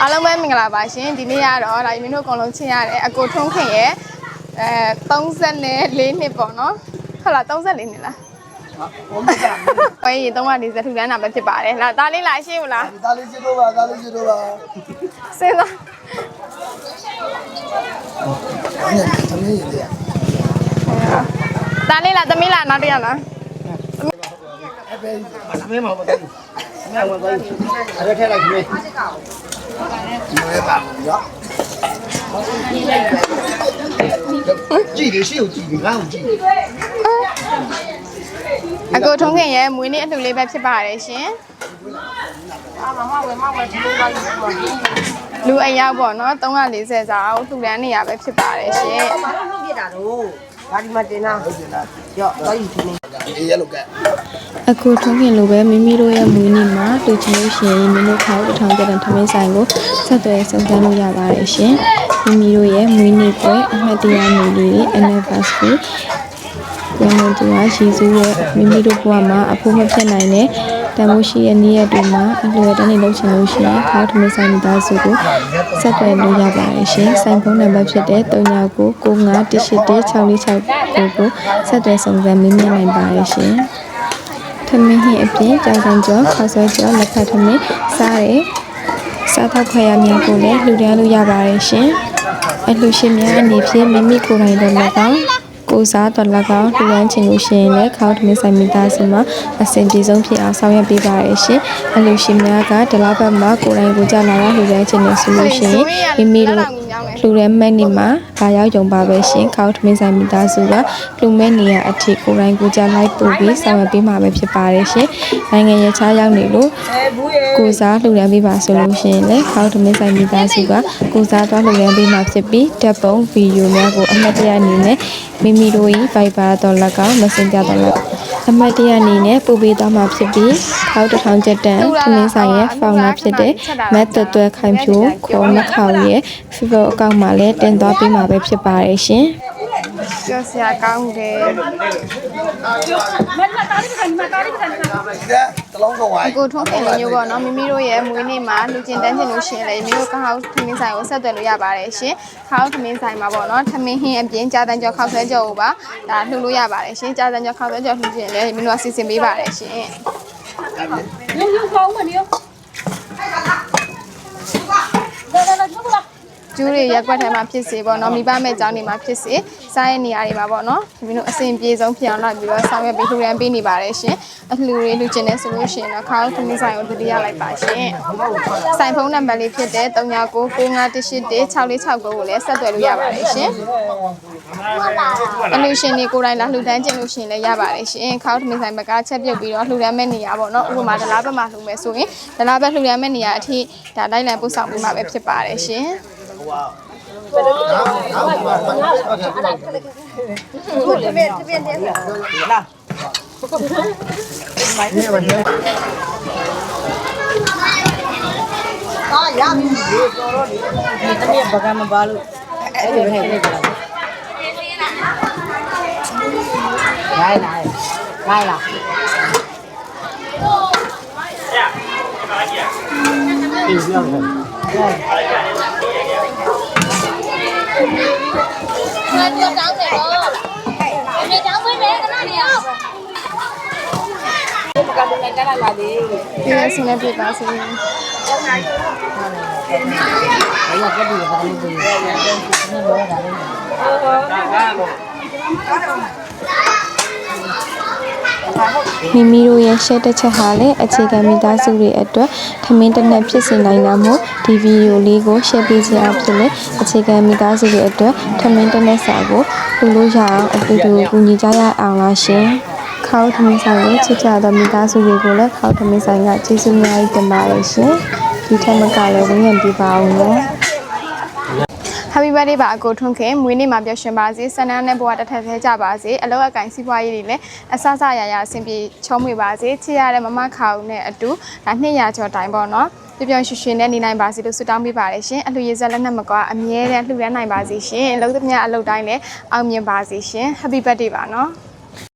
အားလုံးပဲမင်္ဂလာပါရှင်ဒီနေ့ကတော့ဒါမင်းတို့အကုန်လုံးချင်းရတယ်အကိုထုံးခင်ရဲ့အဲ34နှစ်ပေါ့နော်ဟုတ်လား34နှစ်လားဟုတ်ပါဘူး။ဝိုင်းရင်တော့ကနေဇထူလန်းတာပဲဖြစ်ပါတယ်။လာဒါလေးလာရှင်းဦးလား။ဒါလေးရှင်းတော့ပါဒါလေးရှင်းတော့ပါ။စဉ်းစား။အဲ့ဒါသမီးလေး။ဒါလေးလာသမီးလာနောက်တစ်ယောက်လား။အဲ့ဒါသမီးမဟုတ်ဘူး။အမေဝင်သွားပြီ။အဲ့ဒါထည့်လိုက်ခင်ဗျ။ လွယ်ပါဘူးနော်ကြည့်လေရှိကိုကြည့်လေငါ့ကိုကြည့်လေအကိုထုံးခင်ရဲ့မွေးနေ့အလှူလေးပဲဖြစ်ပါတယ်ရှင်အာမမဝယ်မဝယ်ဒီလိုပါလူအယောက်ပေါ့နော်340စာအုပ်လှူဒန်းနေရပဲဖြစ်ပါတယ်ရှင်ဘာလို့လှုပ်ပြတာတော့ ဒါဒီမှာတင်လာဟုတ်တင်လာရော့တော့ယူနေအေးရလို့ကအခုထုံးခင်လိုပဲမိမိတို့ရဲ့မွေးနေ့မှာတွေ့ချင်လို့ရှိရင်မိမိခေါင်းတစ်ထောင်ကျတဲ့ထမင်းဆိုင်ကိုဆက်သွယ်စုံစမ်းလို့ရပါတယ်ရှင်မိမိတို့ရဲ့မွေးနေ့ပွဲအမှတ်တရမျိုးလေး anniversary ပြန်လို့တူအားရှိစုရဲ့မိမိတို့ဘဝမှာအဖို့မဖြစ်နိုင်တဲ့တန်ဖိုးရှိတဲ့နေ့ရက်တွေမှာအလွယ်တန်းနေလုပ်ချင်လို့ရှိရင်ခေါင်းထမင်းဆိုင်မိသားစုကိုဆက်သွယ်လို့ရပါတယ်ရှင်ဆိုင်ဖုန်းနံပါတ်ဖြစ်တဲ့39ကို95181646ကိုဆက်သွယ်စုံစမ်းမေးမြန်းနိုင်ပါတယ်ရှင်ထမင်းဟင်းအပြင်ကြောင်ဆောင်ကျော်ခေါက်ဆွဲကျော်လက်ဖက်ထမင်းစားရဲစားသောက်ခွဲရများကိုလည်းလှူဒန်းလို့ရပါတယ်ရှင်အလှူရှင်များအနေဖြင့်မိမိကိုယ်တိုင်တော်၎င်း ကိုစားတော်၎င်းလှူဒန်းခြင်းလို့ရှိရင်လည်းခေါင်းထမင်းဆိုင်မိသားစုမှာအစဉ်ပြေဆုံးဖြစ်အောင်ဆောင်ရွက်ပေးပါရရှင်အလှူရှင်များကဒလားဘက်မှာကိုယ်တိုင်ကိုကြလာရလှူဒန်းခြင်းနဲ့ဆိုလို့ရှိရင်မိမိတို့ လှူတဲ့မဲ့နေမှာလာရောက်ကြုံပါပဲရှင်ခေါင်းထမင်းဆိုင်မိသားစုကလှူမဲ့နေရအထိကိုယ်တိုင်ကိုကြလိုက်ပို့ပြီးဆောင်ရွက်ပေးမှာပဲဖြစ်ပါတယ်ရှင်နိုင်ငံရခြားရောက်နေလို့အဲဘူးရဲ့ကိုစားလှူဒန်းပေးပါဆိုလို့ရှိရင်လည်းခေါင်းထမင်းဆိုင်မိသားစုကကိုစားသွားလှူဒန်းပေးမှာဖြစ်ပြီးဓာတ်ပုံဗီဒီယိုများကိုအမှတ်တရအနေနဲ့မိမိတို့၏ Viber တော်လက်ကောင် Messenger တော်လက် အမှတ်တရအနေနဲ့ပို့ပေးသွားမှာဖြစ်ပြီးခေါင်းတစ်ထောင်ကျက်တန်ထမင်းဆိုင်ရဲ့ founder ဖြစ်တဲ့မတ်သွဲသွဲခိုင်ဖြိုးခေါ်မခေါင်ရဲ့ Facebook အကောင့်မှာလည်းတင်သွားပေးမှာပဲဖြစ်ပါတယ်ရှင် ပြောစရာကောင်းတယ်မတ်မတားလေးခံမတားလေးခံအကိုထုံးခင်မျိုးပေါ့နော်မိမိတို့ရဲ့မွေးနေ့မှာလူကျင်တန်းကျင်လို့ရှင်လေမိမိတို့ကဟောက်ထမင်းဆိုင်ကိုဆက်သွယ်လို့ရပါတယ်ရှင်ဟောက်ထမင်းဆိုင်မှာပေါ့နော်ထမင်းဟင်းအပြင်ကြာတန်းကျော်ခောက်ဆဲကျော်ကိုပါဒါလှူလို့ရပါတယ်ရှင်ကြာတန်းကျော်ခောက်ဆဲကျော်လှူကျင်လေမိမိတို့ကစီစဉ်ပေးပါတယ်ရှင်ရုပ်ရုပ်ကောင်းမနေရော တွေရက်ွက်ထဲမှာဖြစ်စေပေါ့နော်မိဘမဲ့ကျောင်းတွေမှာဖြစ်စေစားရဲ့နေရာတွေမှာပေါ့နော်ဒီမျိုးအဆင်ပြေဆုံးဖြစ်အောင်လာပြီးတော့ဆောင်ရွက်ပေးလှူဒန်းပေးနေပါတယ်ရှင်အလှူတွေလှူချင်တဲ့ဆိုလို့ရှိရင်တော့ခေါင်းသမီးဆိုင်ကိုတတိယလိုက်ပါရှင်ဆိုင်ဖုန်းနံပါတ်လေးဖြစ်တဲ့3999518646ကိုလည်းဆက်သွယ်လို့ရပါတယ်ရှင်အလှူရှင်တွေကိုယ်တိုင်လာလှူဒန်းခြင်းလို့ရှိရင်လည်းရပါတယ်ရှင်ခေါင်းသမီးဆိုင်ဘက်ကချက်ပြုတ်ပြီးတော့လှူဒန်းမဲ့နေရာပေါ့နော်ဥပမာဒလားဘက်မှာလှူမယ်ဆိုရင်ဒလားဘက်လှူဒန်းမဲ့နေရာအထိဒါလိုက်လံပို့ဆောင်ပေးမှာပဲဖြစ်ပါတယ်ရှင် တပည့်တပည့်တဲ့လာ nhiều cháu này đó nhiều cháu mới bé cái này à ကလူနဲ့တက်လာလာသေးတယ်။ဒီဆင်းနေပြပါဆင်းနေ။ဟုတ်လား။ဟုတ်လား။အဲ့ရကတူကဘာလို့ဒီလိုလဲ။ဟုတ်ဟုတ်။ဒါကဘာလဲ။ မိမိတို့ရဲ့ရှက်တစ်ချက်ဟာလည်းအခြေခံမိသားစုတွေအတွက်ထမင်းတစ်နက်ဖြစ်စေနိုင်တာမို့ဒီဗီဒီယိုလေးကို share ပေးခြင်းအဖြစ်နဲ့အခြေခံမိသားစုတွေအတွက်ထမင်းတစ်နက်စာကိုပြုလို့ရအောင်အတူတူကူညီကြရအောင်လားရှင်ခေါင်းထမင်းဆိုင်ကိုချစ်ကြသောမိသားစုတွေကိုလည်းခေါင်းထမင်းဆိုင်ကကျေးဇူးများကြီးတင်ပါတယ်ရှင်ဒီထက်မကလည်းဝန်းရံပြပါအောင်နော် Happy birthday ပါအကိုထွန်းခင်မွေးနေ့မှာပျော်ရွှင်ပါစေဆန္ဒနဲ့ဘဝတစ်ထပ်သေးကြပါစေအလောက်အကင်စီးပွားရေးတွေလည်းအဆဆရရအဆင်ပြေချုံးမွေပါစေချစ်ရတဲ့မမခါဦးနဲ့အတူဒါနှစ်ရာကျော်တိုင်ပေါ့နော်ပျော်ပျော်ရွှင်ရွှင်နဲ့နေနိုင်ပါစေလို့ဆုတောင်းပေးပါတယ်ရှင်အလှူရည်ဆက်လက်နဲ့မကွာအမြဲတမ်းလှူဒန်းနိုင်ပါစေရှင်အလုပ်သမျှအလုပ်တိုင်းလည်းအောင်မြင်ပါစေရှင် Happy birthday ပါနော်